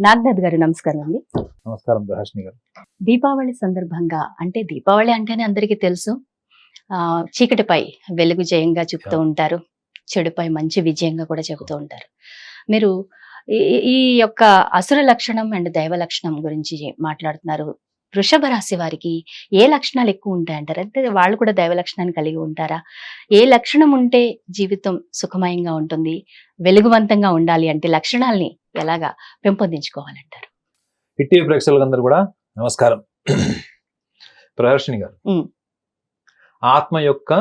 నాగనాథ్ గారు నమస్కారం అండి. నమస్కారం గారు. దీపావళి సందర్భంగా అంటే దీపావళి అంటేనే అందరికీ తెలుసు. ఆ చీకటిపై వెలుగు జయంగా చెప్తూ ఉంటారు. చెడుపై మంచి విజయంగా కూడా చెబుతూ ఉంటారు. మీరు ఈ- ఈ యొక్క అసుర లక్షణం అండ్ దైవ లక్షణం గురించి మాట్లాడుతున్నారు. వృషభ రాశి వారికి ఏ లక్షణాలు ఎక్కువ ఉంటాయంటారు? అంటే వాళ్ళు కూడా దైవ లక్షణాన్ని కలిగి ఉంటారా? ఏ లక్షణం ఉంటే జీవితం సుఖమయంగా ఉంటుంది వెలుగువంతంగా ఉండాలి అంటే లక్షణాల్ని ఎలాగా పెంపొందించుకోవాలంటారు? హిట్టి ప్రేక్షకులందరూ కూడా నమస్కారం. ప్రహర్షిణి గారు. ఆత్మ యొక్క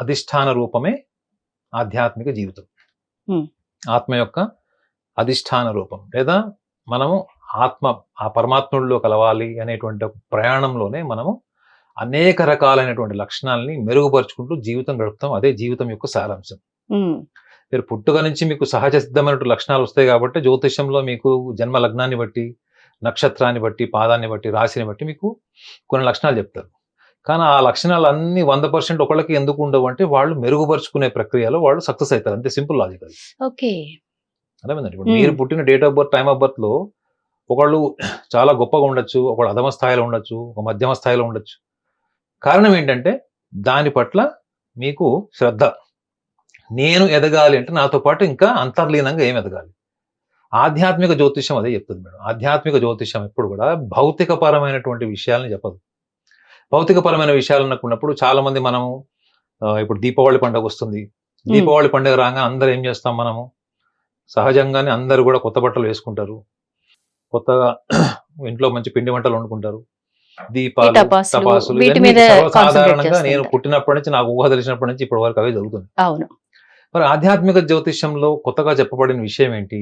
అధిష్టాన రూపమే ఆధ్యాత్మిక జీవితం. ఆత్మ యొక్క అధిష్టాన రూపం లేదా మనము ఆత్మ ఆ పరమాత్ముడిలో కలవాలి అనేటువంటి ప్రయాణంలోనే మనము అనేక రకాలైనటువంటి లక్షణాలని మెరుగుపరుచుకుంటూ జీవితం గడుపుతాం. అదే జీవితం యొక్క సారాంశం. మీరు పుట్టుక నుంచి మీకు సహజ సిద్ధమైనటువంటి లక్షణాలు వస్తాయి కాబట్టి జ్యోతిష్యంలో మీకు జన్మ లగ్నాన్ని బట్టి నక్షత్రాన్ని బట్టి పాదాన్ని బట్టి రాశిని బట్టి మీకు కొన్ని లక్షణాలు చెప్తారు. కానీ ఆ లక్షణాలు అన్ని వంద పర్సెంట్ ఒకళ్ళకి ఎందుకు ఉండవు అంటే వాళ్ళు మెరుగుపరుచుకునే ప్రక్రియలో వాళ్ళు సక్సెస్ అవుతారు. అంతే సింపుల్ లాజిక్ అది. ఓకే. అర్థమైందండి ఇప్పుడు. మీరు పుట్టిన date of birth time of బర్త్లో ఒకళ్ళు చాలా గొప్పగా ఉండొచ్చు ఒకళ్ళు అధమ స్థాయిలో ఉండొచ్చు ఒక మధ్యమ స్థాయిలో ఉండొచ్చు. కారణం ఏంటంటే దాని పట్ల మీకు శ్రద్ధ. నేను ఎదగాలి అంటే నాతో పాటు ఇంకా అంతర్లీనంగా ఏం ఎదగాలి? ఆధ్యాత్మిక జ్యోతిష్యం అదే చెప్తుంది మేడం. ఆధ్యాత్మిక జ్యోతిష్యం ఎప్పుడు కూడా భౌతిక పరమైనటువంటి విషయాలని చెప్పదు. భౌతిక పరమైన విషయాలు అనుకున్నప్పుడు చాలా మంది మనము ఇప్పుడు దీపావళి పండుగ వస్తుంది. దీపావళి పండుగ రాగా అందరూ ఏం చేస్తాం మనము? సహజంగానే అందరూ కూడా కొత్త బట్టలు వేసుకుంటారు. కొత్తగా ఇంట్లో మంచి పిండి వంటలు వండుకుంటారు. దీపాలు సర్వసాధారణంగా concentrate నేను. పుట్టినప్పటి నుంచి నాకు ఊహ తెలిసినప్పటి నుంచి ఇప్పటి వరకు అవే జరుగుతుంది మరి ఆధ్యాత్మిక జ్యోతిష్యంలో కొత్తగా చెప్పబడిన విషయం ఏంటి?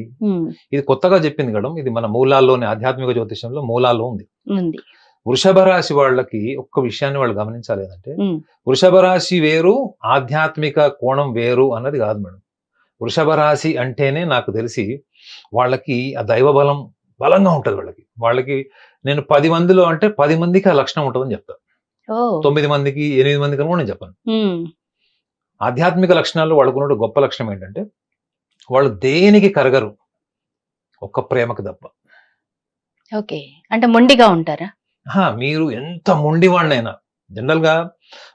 ఇది కొత్తగా చెప్పింది మేడం ఇది మన మూలాల్లోనే ఆధ్యాత్మిక జ్యోతిష్యంలో మూలాల్లో ఉంది. వృషభ రాశి వాళ్ళకి ఒక్క విషయాన్ని వాళ్ళు గమనించాలి ఏంటంటే ఉమ్, వృషభ రాశి వేరు ఆధ్యాత్మిక కోణం వేరు అన్నది కాదు మేడం. వృషభ రాశి అంటేనే నాకు తెలిసి వాళ్ళకి ఆ దైవ బలం బలంగా ఉంటుంది వాళ్ళకి. వాళ్ళకి నేను పది మందిలో అంటే పది మందికి ఆ లక్షణం ఉంటుందని చెప్తాను. తొమ్మిది మందికి ఎనిమిది మందికి అని కూడా నేను చెప్పాను. ఆధ్యాత్మిక లక్షణాల్లో వాళ్ళకున్న గొప్ప లక్షణం ఏంటంటే వాళ్ళు దేనికి కరగరు? ఒక్క ప్రేమకు తప్ప. ఓకే. అంటే మొండిగా ఉంటారా? మీరు ఎంత మొండివాడినైనా జనరల్గా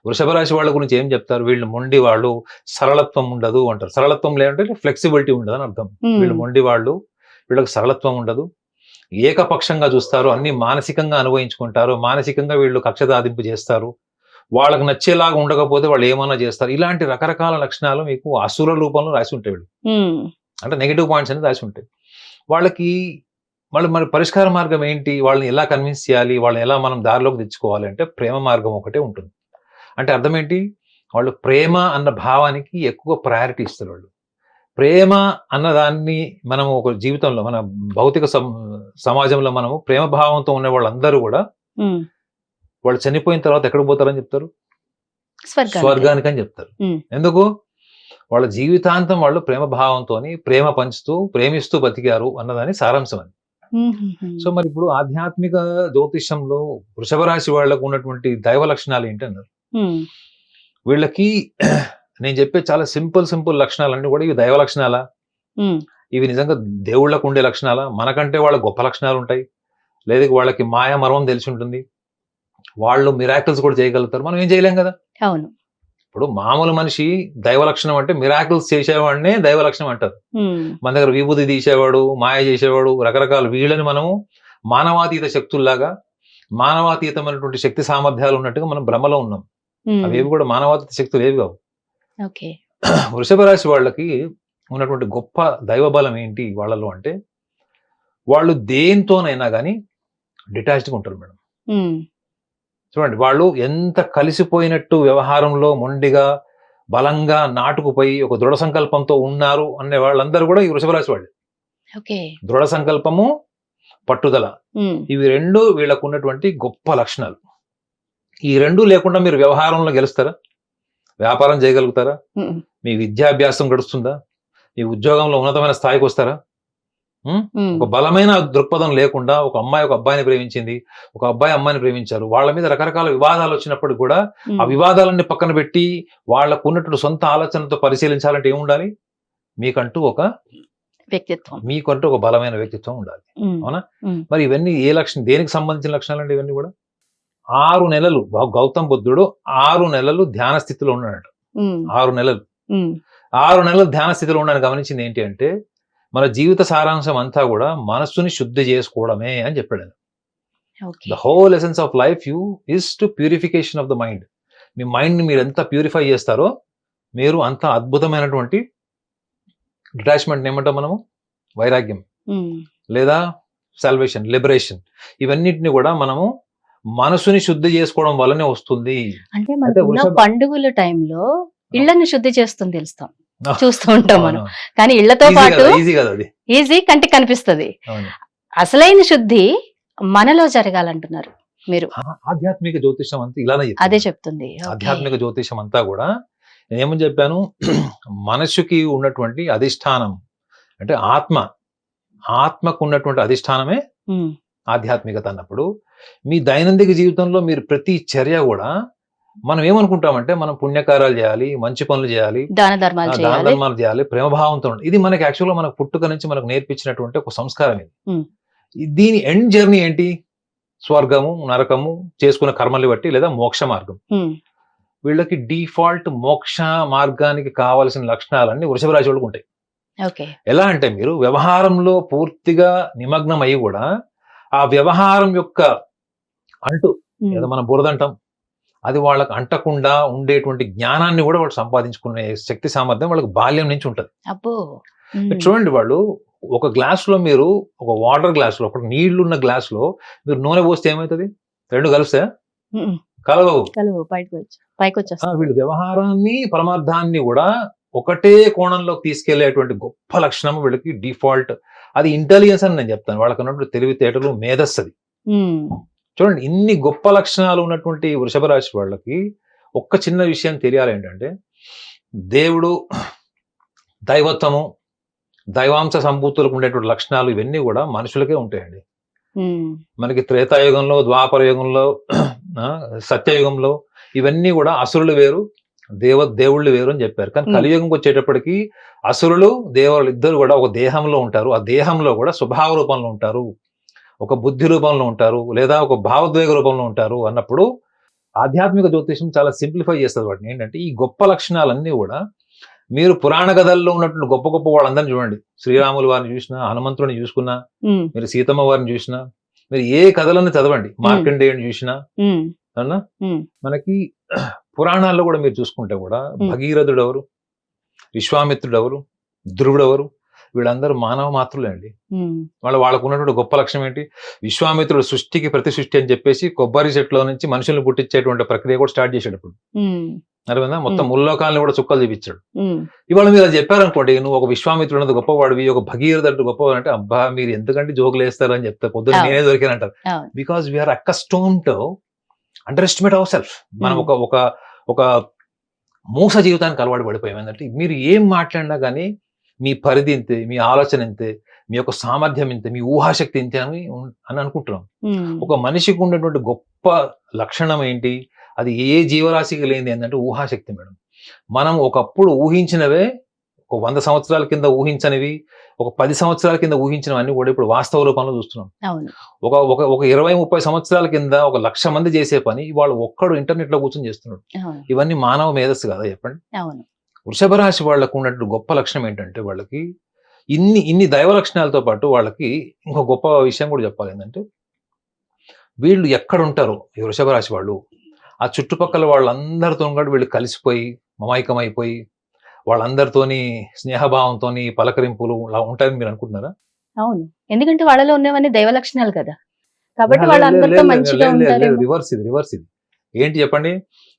వృషభ రాశి వాళ్ళ గురించి ఏం చెప్తారు? వీళ్ళు మొండి వాళ్ళు సరళత్వం ఉండదు అంటారు. సరళత్వం లేదంటే ఫ్లెక్సిబిలిటీ ఉండదు అని అర్థం వీళ్ళు మొండి వాళ్ళు వీళ్ళకి సరళత్వం ఉండదు. ఏకపక్షంగా చూస్తారు అన్ని మానసికంగా అనుభవించుకుంటారు. మానసికంగా వీళ్ళు కక్ష సాధింపు చేస్తారు. వాళ్ళకి నచ్చేలాగా ఉండకపోతే వాళ్ళు ఏమన్నా చేస్తారు. ఇలాంటి రకరకాల లక్షణాలు మీకు అసుర రూపంలో రాసి ఉంటాయి వీళ్ళు. అంటే నెగిటివ్ పాయింట్స్ అనేది రాసి ఉంటాయి. వాళ్ళకి వాళ్ళు మరి పరిష్కార మార్గం ఏంటి? వాళ్ళని ఎలా కన్విన్స్ చేయాలి? వాళ్ళని ఎలా మనం దారిలోకి తెచ్చుకోవాలి అంటే ప్రేమ మార్గం ఒకటే ఉంటుంది. అంటే అర్థం ఏంటి? వాళ్ళు ప్రేమ అన్న భావానికి ఎక్కువ ప్రయారిటీ ఇస్తారు వాళ్ళు. ప్రేమ అన్న దాన్ని మనము ఒక జీవితంలో మన భౌతిక సమాజంలో మనము ప్రేమ భావంతో ఉన్న వాళ్ళందరూ కూడా వాళ్ళు చనిపోయిన తర్వాత ఎక్కడికి పోతారని చెప్తారు? స్వర్గానికి. అని చెప్తారు. ఎందుకు? వాళ్ళ జీవితాంతం వాళ్ళు ప్రేమ భావంతో ప్రేమ పంచుతూ ప్రేమిస్తూ బతికారు అన్నదాని సారాంశం ఉమ్. సో మరి ఇప్పుడు ఆధ్యాత్మిక జ్యోతిషంలో వృషభ రాశి వాళ్ళకు ఉన్నటువంటి దైవ లక్షణాలు ఏంటన్నారు? వీళ్ళకి నేను చెప్పే చాలా సింపుల్ సింపుల్ లక్షణాలన్నీ కూడా ఇవి దైవ లక్షణాలా? ఇవి నిజంగా దేవుళ్ళకు ఉండే లక్షణాలా? మనకంటే వాళ్ళ గొప్ప లక్షణాలు ఉంటాయి. లేదా వాళ్ళకి మాయ మర్మం తెలిసి ఉంటుంది. వాళ్ళు మిరాకిల్స్ కూడా చేయగలుగుతారు. మనం ఏం చేయలేం కదా? అవును. ఇప్పుడు మామూలు మనిషి దైవ లక్షణం అంటే మిరాకిల్స్ చేసేవాడినే దైవ లక్షణం అంటారు. మన దగ్గర విభూతి తీసేవాడు మాయ చేసేవాడు రకరకాల వీళ్ళని మనము మానవాతీత శక్తుల్లాగా మానవాతీతమైనటువంటి శక్తి సామర్థ్యాలు ఉన్నట్టుగా మనం భ్రమలో ఉన్నాం. అవేవి కూడా మానవాతీత శక్తులు ఏవి కావు. ఓకే. వృషభ రాశి వాళ్ళకి ఉన్నటువంటి గొప్ప దైవ బలం ఏంటి వాళ్ళలో అంటే వాళ్ళు దేంతోనైనా కానీ డిటాచ్డ్గా ఉంటారు మేడం. చూడండి వాళ్ళు ఎంత కలిసిపోయినట్టు వ్యవహారంలో మొండిగా బలంగా నాటుకుపోయి ఒక దృఢ సంకల్పంతో ఉన్నారు అనే వాళ్ళందరూ కూడా ఈ వృషభ రాశి వాళ్ళు. దృఢ సంకల్పము పట్టుదల. ఇవి రెండు వీళ్ళకు ఉన్నటువంటి గొప్ప లక్షణాలు. ఈ రెండు లేకుండా మీరు వ్యవహారంలో గెలుస్తారా? వ్యాపారం చేయగలుగుతారా? మీ విద్యాభ్యాసం గడుస్తుందా? మీ ఉద్యోగంలో ఉన్నతమైన స్థాయికి వస్తారా? ఒక బలమైన దృక్పథం లేకుండా ఒక అమ్మాయి ఒక అబ్బాయిని ప్రేమించింది ఒక అబ్బాయి అమ్మాయిని ప్రేమించారు. వాళ్ళ మీద రకరకాల వివాదాలు వచ్చినప్పుడు కూడా ఆ వివాదాలన్నీ పక్కన పెట్టి వాళ్ళకు ఉన్నటువంటి సొంత ఆలోచనతో పరిశీలించాలంటే ఏముండాలి మీకంటూ ఒక వ్యక్తిత్వం. మీకంటూ ఒక బలమైన వ్యక్తిత్వం ఉండాలి. అవునా? మరి ఇవన్నీ ఏ లక్షణం దేనికి సంబంధించిన లక్షణాలు అండి ఇవన్నీ కూడా? ఆరు నెలలు గౌతమ్ బుద్ధుడు ఆరు నెలలు ధ్యాన స్థితిలో ఉన్నాడు ఆరు నెలలు. ఆరు నెలలు ధ్యాన స్థితిలో ఉండని గమనించింది ఏంటి అంటే మన జీవిత సారాంశం అంతా కూడా మనస్సుని శుద్ధి చేసుకోవడమే అని చెప్పాడు. The whole essence of life you is to purification of the mind మీ మైండ్ని మీరు ఎంత ప్యూరిఫై చేస్తారో మీరు అంత అద్భుతమైనటువంటి డిటాచ్మెంట్ ఏమంటాం మనము? వైరాగ్యం. ఉమ్, లేదా సాల్వేషన్ లిబరేషన్ ఇవన్నిటిని కూడా మనము మనసుని శుద్ధి చేసుకోవడం వల్లనే వస్తుంది. అంటే పండుగల టైంలో ఇళ్ళను శుద్ధి చేస్తుంది తెలుస్తాం. చూస్తూ ఉంటాం మనం. కానీ ఇళ్ళతో పాటు ఈజీ కంటికి కనిపిస్తది. అసలైన శుద్ధి మనలో జరగాలంటున్నారు మీరు. ఆధ్యాత్మిక జ్యోతిషం అంతా ఇలానే. అదే చెప్తుంది. ఆధ్యాత్మిక జ్యోతిషం అంతా కూడా నేను ఏమని చెప్పాను? మనసుకి ఉన్నటువంటి అధిష్టానం అంటే ఆత్మ ఆత్మకు ఉన్నటువంటి అధిష్టానమే ఆధ్యాత్మికత అన్నప్పుడు మీ దైనందిక జీవితంలో మీరు ప్రతి చర్య కూడా మనం ఏమనుకుంటామంటే మనం పుణ్యకార్యాలు చేయాలి మంచి పనులు చేయాలి దాన ధర్మాలు దాన చేయాలి. ధర్మాలు చేయాలి ప్రేమభావంతో. ఇది మనకి యాక్చువల్గా మనకు పుట్టుక నుంచి మనకు నేర్పించినటువంటి ఒక సంస్కారం ఇది. దీని ఎండ్ జర్నీ ఏంటి? స్వర్గము నరకము చేసుకున్న కర్మల్ని బట్టి లేదా మోక్ష మార్గం. వీళ్ళకి డిఫాల్ట్ మోక్ష మార్గానికి కావలసిన లక్షణాలన్నీ వృషభ రాశి వాళ్ళకి ఉంటాయి. ఎలా అంటే మీరు వ్యవహారంలో పూర్తిగా నిమగ్నం అయ్యి కూడా ఆ వ్యవహారం యొక్క అంటు ఏదో మనం బురదంటాం అది వాళ్ళకి అంటకుండా ఉండేటువంటి జ్ఞానాన్ని కూడా వాళ్ళు సంపాదించుకునే శక్తి సామర్థ్యం వాళ్ళకి బాల్యం నుంచి ఉంటుంది. చూడండి వాళ్ళు ఒక గ్లాస్లో మీరు ఒక వాటర్ గ్లాస్లో ఒక నీళ్ళు ఉన్న గ్లాస్లో మీరు నూనె పోస్తే ఏమవుతుంది రెండు కలిస్తే కలవవు. కలువు పైకి వీళ్ళు వ్యవహారాన్ని పరమార్థాన్ని కూడా ఒకటే కోణంలోకి తీసుకెళ్ళేటువంటి గొప్ప లక్షణం వీళ్ళకి డిఫాల్ట్. అది ఇంటెలిజెన్స్ అని నేను చెప్తాను. వాళ్ళకి ఉన్నటువంటి తెలివితేటలు మేధస్సు అది చూడండి ఇన్ని గొప్ప లక్షణాలు ఉన్నటువంటి వృషభ రాశి వాళ్ళకి ఒక్క చిన్న విషయం తెలియాలి ఏంటంటే దేవుడు దైవత్వము దైవాంశ సంభూతులకు ఉండేటువంటి లక్షణాలు ఇవన్నీ కూడా మనుషులకే ఉంటాయండి. మనకి త్రేతాయుగంలో ద్వాపర యుగంలో సత్యయుగంలో ఇవన్నీ కూడా అసురులు వేరు దేవ దేవుళ్ళు వేరు అని చెప్పారు. కానీ. కలియుగంకి వచ్చేటప్పటికి అసురులు దేవుళ్ళు ఇద్దరు కూడా ఒక దేహంలో ఉంటారు. ఆ దేహంలో కూడా స్వభావ రూపంలో ఉంటారు. ఒక బుద్ధి రూపంలో ఉంటారు లేదా ఒక భావోద్వేగ రూపంలో ఉంటారు అన్నప్పుడు ఆధ్యాత్మిక జ్యోతిషం చాలా సింప్లిఫై చేస్తుంది వాటిని. ఏంటంటే ఈ గొప్ప లక్షణాలన్నీ కూడా మీరు పురాణ కథల్లో ఉన్నటువంటి గొప్ప గొప్ప వాళ్ళందరినీ చూడండి. శ్రీరాములు వారిని చూసినా హనుమంతుడిని చూసుకున్నా మీరు సీతమ్మ వారిని చూసినా మీరు ఏ కథలను చదవండి. మార్కండేయుని చూసినా అన్నా మనకి పురాణాల్లో కూడా మీరు చూసుకుంటే కూడా. భగీరథుడు ఎవరు విశ్వామిత్రుడు ఎవరు ధ్రువుడు ఎవరు వీళ్ళందరూ మానవ మాత్రులే అండి. వాళ్ళ వాళ్ళకు ఉన్నటువంటి గొప్ప లక్ష్యం ఏంటి? విశ్వామిత్రుడు సృష్టికి ప్రతి సృష్టి అని చెప్పేసి కొబ్బరి చెట్లో నుంచి మనుషుల్ని పుట్టించేటువంటి ప్రక్రియ కూడా స్టార్ట్ చేశాడు ఇప్పుడు. అర్థమైందా? మొత్తం. ముల్లోకాలను కూడా చుక్కలు చూపించాడు. ఇవాళ మీరు అది చెప్పారనుకోండి నువ్వు ఒక విశ్వామిత్రుడు అన్నది గొప్పవాడివి ఒక భగీరథుడు గొప్పవాడు అంటే అబ్బా మీరు ఎందుకంటే జోకులు వేస్తారని చెప్తే పొద్దున్న. నేనే దొరికానంటారు. Because we are accustomed to underestimate our self మనం. ఒక ఒక ఒక మూస జీవితానికి అలవాటు పడిపోయాం. ఏంటంటే మీరు ఏం మాట్లాడినా కానీ మీ పరిధి ఇంతే మీ ఆలోచన ఇంతే మీ యొక్క సామర్థ్యం ఇంతే మీ ఊహాశక్తి ఇంతే అని అని అనుకుంటున్నాం. ఒక మనిషికి ఉన్నటువంటి గొప్ప లక్షణం ఏంటి? అది ఏ జీవరాశికి లేనిది ఏంటంటే ఊహాశక్తి మేడం. మనం ఒకప్పుడు ఊహించినవే ఒక వంద సంవత్సరాల కింద ఊహించనివి ఒక పది సంవత్సరాల కింద ఊహించినవన్నీ కూడా ఇప్పుడు వాస్తవ రూపంలో చూస్తున్నాం. ఒక ఒక ఒక ఇరవై ముప్పై సంవత్సరాల కింద ఒక లక్ష మంది చేసే పని వాళ్ళు ఒక్కడు ఇంటర్నెట్లో కూర్చొని చేస్తున్నాడు. ఇవన్నీ మానవ మేధస్సు కదా చెప్పండి? వృషభ రాశి వాళ్ళకు ఉన్నటువంటి గొప్ప లక్షణం ఏంటంటే వాళ్ళకి ఇన్ని ఇన్ని దైవ లక్షణాలతో పాటు వాళ్ళకి ఇంకో గొప్ప విషయం కూడా చెప్పాలి ఏంటంటే వీళ్ళు ఎక్కడ ఉంటారో ఈ వృషభ రాశి వాళ్ళు. ఆ చుట్టుపక్కల వాళ్ళందరితో కూడా వీళ్ళు కలిసిపోయి మమైకమైపోయి వాళ్ళందరితోని స్నేహభావంతోని పలకరింపులు అలా ఉంటాయని మీరు అనుకుంటున్నారా? అవును. ఎందుకంటే వాళ్ళలో ఉన్నవన్నీ దైవ లక్షణాలు కదా. కాబట్టి మంచిగా రివర్స్ ఇది రివర్స్ ఇది. ఏంటి చెప్పండి?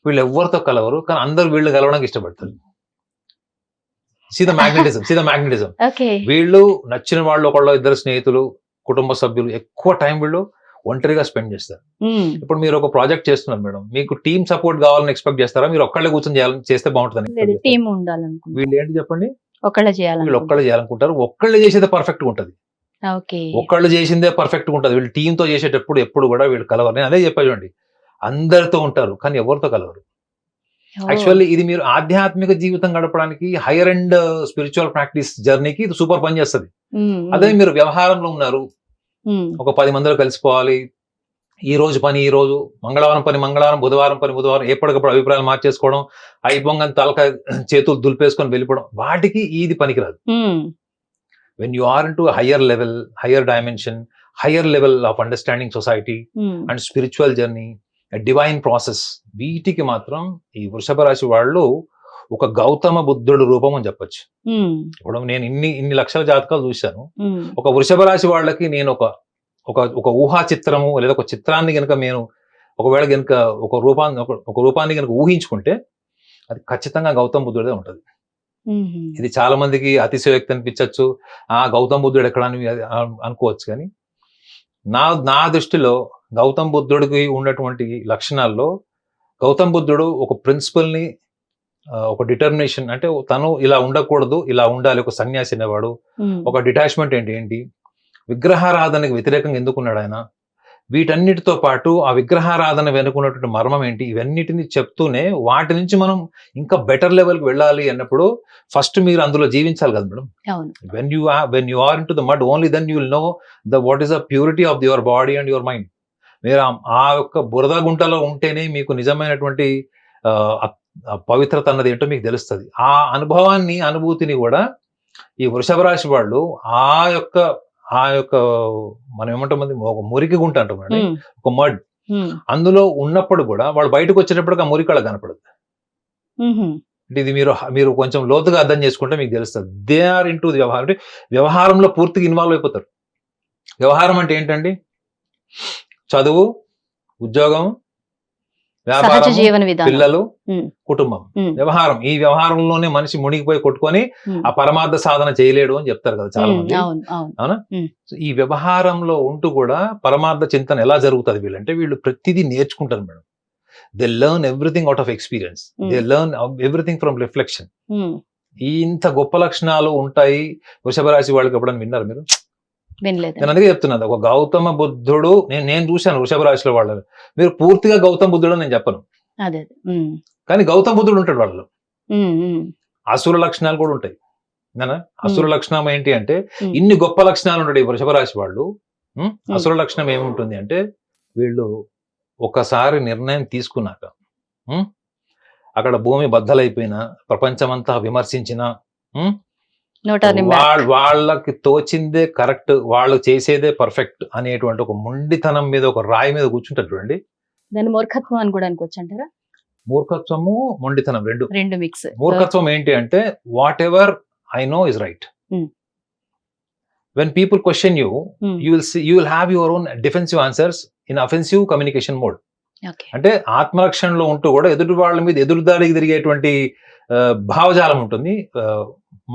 వీళ్ళు ఎవరితో కలవరు కానీ అందరు వీళ్ళు కలవడానికి ఇష్టపడతారు. సీద మ్యాగ్నెటిజం సీద మ్యాగ్నెటిజం వీళ్ళు నచ్చిన వాళ్ళు ఒకళ్ళు ఇద్దరు స్నేహితులు కుటుంబ సభ్యులు ఎక్కువ టైం వీళ్ళు ఒంటరిగా స్పెండ్ చేస్తారు. ఉమ్, ఇప్పుడు మీరు ఒక ప్రాజెక్ట్ చేస్తున్నారు మేడం. మీకు టీమ్ సపోర్ట్ కావాలని ఎక్స్పెక్ట్ చేస్తారా? మీరు ఒక్కళ్ళే కూర్చొని చేయాలని చేస్తే? ఉండాలనుకుంటా వీళ్ళు ఏంటి చెప్పండి? ఒకళ్ళ వీళ్ళు చేయాలనుకుంటా ఒక్కళ్ళు చేయాలనుకుంటారు. ఒక్కళ్ళు చేసేదే పర్ఫెక్ట్గా ఉంటుంది ఒక్కళ్ళు చేసిందే పర్ఫెక్ట్గా ఉంటుంది. వీళ్ళు team తో చేసేటప్పుడు ఎప్పుడు కూడా వీళ్ళు కలవరు. నేను అదే చెప్పా చూడండి. అందరితో ఉంటారు కానీ ఎవరితో కలవరు? యాక్చువల్లీ ఇది మీరు ఆధ్యాత్మిక జీవితం గడపడానికి హైయర్ అండ్ స్పిరిచువల్ ప్రాక్టీస్ జర్నీకి ఇది సూపర్ పని చేస్తుంది. అదే మీరు వ్యవహారంలో ఉన్నారు. ఒక పది మందిలో కలిసిపోవాలి. ఈ రోజు పని ఈ రోజు మంగళవారం పని మంగళవారం బుధవారం పని బుధవారం ఎప్పటికప్పుడు అభిప్రాయాలు మార్చేసుకోవడం అయిపోగానే తలక చేతులు దులిపేసుకొని వెళ్ళిపోవడం వాటికి ఇది పనికిరాదు. When you are into higher level higher dimension higher level of understanding society and spiritual journey divine process వీటికి మాత్రం ఈ వృషభ రాశి వాళ్ళు ఒక గౌతమ బుద్ధుడు రూపం అని చెప్పొచ్చు. ఉమ్, ఇప్పుడు నేను ఇన్ని ఇన్ని లక్షల జాతకాలు చూశాను. ఉమ్, ఒక వృషభ రాశి వాళ్ళకి నేను ఒక ఒక ఒక ఊహా చిత్రము లేదా ఒక చిత్రాన్ని కనుక నేను ఒకవేళ కనుక ఒక రూపాన్ని ఒక రూపాన్ని కనుక ఊహించుకుంటే అది ఖచ్చితంగా గౌతమ బుద్ధుడే ఉంటుంది. ఉమ్, ఇది చాలా మందికి అతిశయోక్తి అనిపించవచ్చు ఆ గౌతమ బుద్ధుడు ఎక్కడ అనుకోవచ్చు కానీ నా నా దృష్టిలో గౌతమ బుద్ధుడికి ఉన్నటువంటి లక్షణాల్లో గౌతమ బుద్ధుడు ఒక ప్రిన్సిపల్ని ఆ, ఒక డిటర్మినేషన్ అంటే తను ఇలా ఉండకూడదు ఇలా ఉండాలి ఒక సన్యాసి అనేవాడు ఒక డిటాచ్మెంట్ ఏంటి ఏంటి? విగ్రహారాధనకి వ్యతిరేకంగా ఎందుకున్నాడు ఆయన? వీటన్నిటితో పాటు ఆ విగ్రహారాధన వెనుకున్నటువంటి మర్మం ఏంటి? ఇవన్నిటిని చెప్తూనే వాటి నుంచి మనం ఇంకా బెటర్ లెవెల్కి వెళ్ళాలి అన్నప్పుడు ఫస్ట్ మీరు అందులో జీవించాలి కదా madam. When you when you are into the mud only then you will know the what is the purity of your body and your mind మీరు ఆ- యొక్క బురద గుంటలో ఉంటేనే మీకు నిజమైనటువంటి పవిత్రత అన్నది ఏంటో మీకు తెలుస్తుంది. ఆ అనుభవాన్ని అనుభూతిని కూడా ఈ వృషభ రాశి వాళ్ళు ఆ యొక్క ఆ యొక్క మనం ఏమంటాం అది? ఒక మురికి గుంట అంటాం అండి ఉమ్, ఒక మడ్. అందులో ఉన్నప్పుడు కూడా వాళ్ళు బయటకు వచ్చేటప్పటికి ఆ మురికి వాళ్ళకి కనపడదు. అంటే ఇది మీరు మీరు కొంచెం లోతుగా అర్థం చేసుకుంటే మీకు తెలుస్తుంది. దే ఆర్ ఇన్ టు వ్యవహారం. అంటే వ్యవహారంలో పూర్తిగా ఇన్వాల్వ్ అయిపోతారు. వ్యవహారం అంటే ఏంటండి? చదువు ఉద్యోగం సహజ వ్యాపారం జీవన విధానం. పిల్లలు. కుటుంబం. వ్యవహారం ఈ వ్యవహారంలోనే మనిషి మునిగిపోయి కొట్టుకొని ఆ పరమార్థ సాధన చేయలేడు అని చెప్తారు కదా చాలా మంది అవును ఈ వ్యవహారంలో ఉంటూ కూడా పరమార్థ చింతన ఎలా జరుగుతుంది వీళ్ళంటే వీళ్ళు ప్రతిదీ నేర్చుకుంటారు madam. They learn everything out of experience they learn everything from reflection ఇంత గొప్ప లక్షణాలు ఉంటాయి. వృషభ రాశి వాళ్ళకి ఎప్పుడైనా విన్నారు మీరు? వినలేదు నేను అందుకే చెప్తున్నాను. ఒక గౌతమ బుద్ధుడు నేను నేను చూశాను వృషభ రాశిలో వాళ్ళని. మీరు పూర్తిగా గౌతమ బుద్ధుడు నేను చెప్పను. అదే కానీ గౌతమ బుద్ధుడు ఉంటాడు వాళ్ళు అసుర లక్షణాలు కూడా ఉంటాయి. అసుర లక్షణం ఏంటి అంటే. ఇన్ని గొప్ప లక్షణాలు ఉంటాయి వృషభ రాశి వాళ్ళు? అసుర లక్షణం ఏముంటుంది అంటే వీళ్ళు ఒకసారి నిర్ణయం తీసుకున్నాక? అక్కడ భూమి బద్దలైపోయినా ప్రపంచమంతా విమర్శించిన వాళ్ళకి తోచిందే కరెక్ట్ వాళ్ళు చేసేదే పర్ఫెక్ట్ అనేటువంటి ఒక మొండితనం మీద ఒక రాయి మీద కూర్చుంటారు చూడండి. దాన్ని మూర్ఖత్వం అని కూడా అనుకోవచ్చు అంటారా? మూర్ఖత్వము మొండితనం రెండు. రెండు మిక్స్. మూర్ఖత్వం ఏంటి అంటే whatever I know is right. When people question you. You will you will have your own defensive answers in offensive communication mode అంటే ఆత్మరక్షణలో ఉంటూ కూడా ఎదుటి వాళ్ళ మీద ఎదురుదారికి తిరిగేటువంటి భావజాలం ఉంటుంది.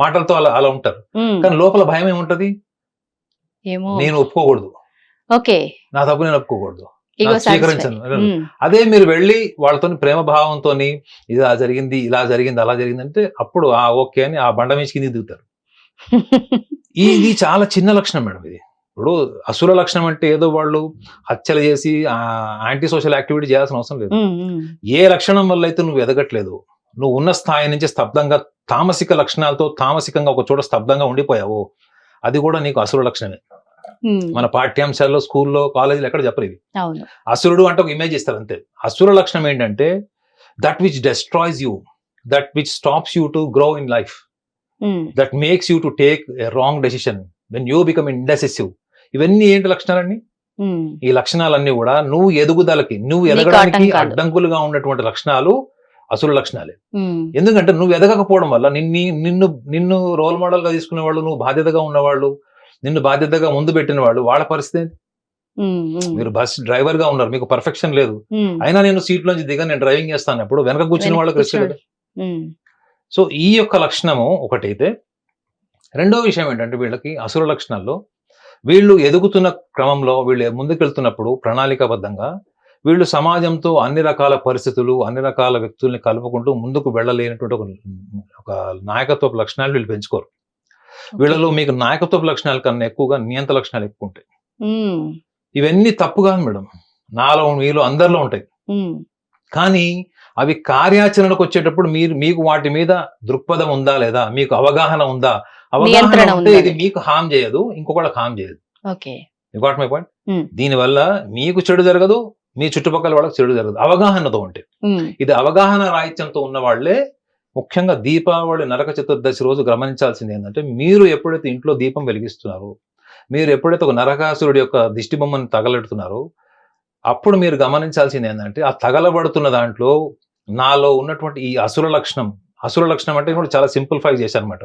మాటలతో అలా అలా ఉంటారు. కానీ లోపల భయం ఏముంటది? ఏమో. నేను ఒప్పుకోకూడదు. ఓకే. నా తప్పు నేను ఒప్పుకోకూడదు. స్వీకరించను. అదే మీరు వెళ్ళి వాళ్ళతో ప్రేమ భావంతో ఇలా జరిగింది ఇలా జరిగింది అలా జరిగింది అంటే అప్పుడు ఆ ఓకే అని ఆ బండ మీద కిందికి దిగుతారు? ఇది చాలా చిన్న లక్షణం మేడం ఇది. ఇప్పుడు అసుర లక్షణం అంటే ఏదో వాళ్ళు హత్యలు చేసి యాంటీ సోషల్ యాక్టివిటీ చేయాల్సిన అవసరం లేదు. ఏ లక్షణం వల్ల అయితే నువ్వు ఎదగట్లేదు? నువ్వు ఉన్న స్థాయి నుంచి స్తబ్దంగా తామసిక లక్షణాలతో తామసికంగా ఒక చోట స్తబ్దంగా ఉండిపోయావు. అది కూడా నీకు అసుర లక్షణమే. మన పాఠ్యాంశాల్లో స్కూల్లో కాలేజీలో ఎక్కడ చెప్పరు అవును. అసురుడు అంటే ఒక ఇమేజ్ ఇస్తారు అంతే. అసుర లక్షణం ఏంటంటే that which destroys you that which stops you to grow in life that makes you to take a wrong decision when you become indecisive ఇవన్నీ ఏంటి లక్షణాలండి ఉమ్, ఈ లక్షణాలన్నీ కూడా నువ్వు ఎదుగుదలకి నువ్వు నీకు ఎదగడానికి. అడ్డంకులుగా ఉన్నటువంటి లక్షణాలు అసుర లక్షణాలే. ఎందుకంటే నువ్వు ఎదగకపోవడం వల్ల నిన్ను నిన్ను నిన్ను రోల్ మోడల్గా తీసుకునే వాళ్ళు నువ్వు బాధ్యతగా ఉన్నవాళ్ళు నిన్ను బాధ్యతగా ముందు పెట్టిన వాళ్ళు వాళ్ళ పరిస్థితి మీరు బస్ డ్రైవర్గా ఉన్నారు మీకు పర్ఫెక్షన్ లేదు. అయినా నేను సీట్ నుంచి దిగా నేను డ్రైవింగ్ చేస్తాను అప్పుడు వెనక కూర్చున్న వెనక వాళ్ళకి రిస్క్ సో ఈ యొక్క లక్షణము ఒకటైతే రెండో విషయం ఏంటంటే వీళ్ళకి అసుర లక్షణాల్లో వీళ్ళు ఎదుగుతున్న క్రమంలో వీళ్ళు ముందుకెళ్తున్నప్పుడు ప్రణాళికాబద్ధంగా వీళ్ళు సమాజంతో అన్ని రకాల పరిస్థితులు అన్ని రకాల వ్యక్తుల్ని కలుపుకుంటూ ముందుకు వెళ్ళలేనటువంటి ఒక ఒక నాయకత్వపు లక్షణాలు వీళ్ళు పెంచుకోరు. వీళ్ళలో మీకు నాయకత్వపు లక్షణాల కన్నా ఎక్కువగా నియంత లక్షణాలు ఎక్కువ ఉంటాయి. ఇవన్నీ తప్పు కాదు మేడం. నాలో మీలో అందరిలో ఉంటాయి. కానీ అవి కార్యాచరణకు వచ్చేటప్పుడు మీరు మీకు వాటి మీద దృక్పథం ఉందా లేదా మీకు అవగాహన ఉందా? అవగాహన ఉంటే? ఇది మీకు హామ్ చేయదు ఇంకొకళ్ళకి హామ్ చేయదు. ఓకే. My point. దీనివల్ల మీకు చెడు జరగదు మీ చుట్టుపక్కల వాళ్ళకి చెడు జరగదు. అవగాహనతో ఉంటే. ఇది అవగాహన రాహిత్యంతో ఉన్న వాళ్ళే ముఖ్యంగా దీపావళి నరక చతుర్దశి రోజు గమనించాల్సింది ఏంటంటే మీరు ఎప్పుడైతే ఇంట్లో దీపం వెలిగిస్తున్నారో మీరు ఎప్పుడైతే ఒక నరకాసురుడి యొక్క దిష్టి బొమ్మను తగలెడుతున్నారో అప్పుడు మీరు గమనించాల్సింది ఏంటంటే ఆ తగలబడుతున్న దాంట్లో నాలో ఉన్నటువంటి ఈ అసుర లక్షణం అసుర లక్షణం అంటే కూడా చాలా సింప్లిఫై చేశారు అనమాట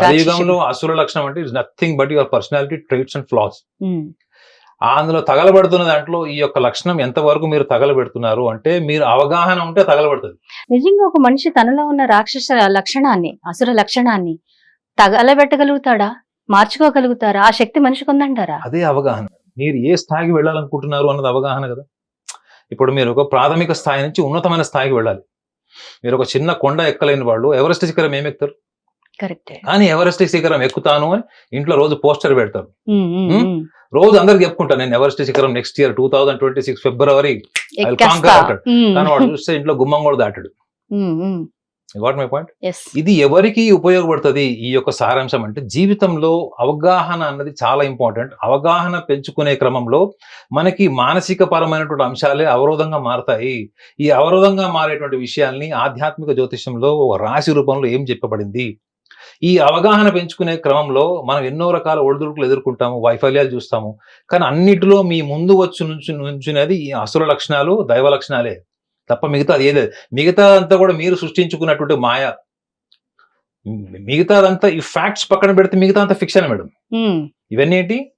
కలియుగంలో అసుర లక్షణం అంటే nothing but your personality traits and flaws. అందులో తగలబడుతున్న దాంట్లో ఈ యొక్క లక్షణం ఎంతవరకు మీరు తగలబెడుతున్నారు అంటే మీరు అవగాహన ఉంటే తగలబడుతుంది. నిజంగా ఒక మనిషి తనలో ఉన్న రాక్షస లక్షణాన్ని అసుర లక్షణాన్ని తగలబెట్టగలుగుతాడా? మార్చుకోగలుగుతారా? ఆ శక్తి మనిషికి ఉందంటారా? అదే అవగాహన. మీరు ఏ స్థాయికి వెళ్ళాలనుకుంటున్నారు అన్నది అవగాహన కదా. ఇప్పుడు మీరు ఒక ప్రాథమిక స్థాయి నుంచి ఉన్నతమైన స్థాయికి వెళ్ళాలి. మీరు ఒక చిన్న కొండ ఎక్కలేని వాళ్ళు ఎవరెస్ట్ శిఖరం ఏమి ఎక్కుతారు? కరెక్టే. కానీ ఎవరెస్ట్ శిఖరం ఎక్కుతాను అని ఇంట్లో రోజు పోస్టర్ పెడతారు. రోజు అందరికి చెప్పుకుంటాను నేను ఎవరెస్ట్ శిఖరం next year two thousand twenty six ఫిబ్రవరి అంటాడు. కానీ వాడు చూస్తే ఇంట్లో గుమ్మం కూడా దాటాడు. వాట్ మై పాయింట్ ఇది ఎవరికి ఉపయోగపడుతుంది? ఈ యొక్క సారాంశం అంటే జీవితంలో అవగాహన అన్నది చాలా ఇంపార్టెంట్ అవగాహన పెంచుకునే క్రమంలో మనకి మానసిక పరమైనటువంటి అంశాలే అవరోధంగా మారతాయి. ఈ అవరోధంగా మారేటువంటి విషయాల్ని ఆధ్యాత్మిక జ్యోతిష్యంలో ఒక రాశి రూపంలో ఏం చెప్పబడింది? ఈ అవగాహన పెంచుకునే క్రమంలో మనం ఎన్నో రకాల ఒడిదుడుకులు ఎదుర్కొంటాము వైఫల్యాలు చూస్తాము. కానీ అన్నిటిలో మీ ముందు వచ్చి నుంచి నుంచునేది ఈ అసుర లక్షణాలు దైవ లక్షణాలే. తప్ప మిగతా ఏదే మిగతా అంతా కూడా మీరు సృష్టించుకున్నటువంటి మాయ. మిగతాదంతా ఈ ఫ్యాక్ట్స్ పక్కన పెడితే మిగతా అంతా ఫిక్షన్ మేడం. ఇవన్నీ ఏంటి?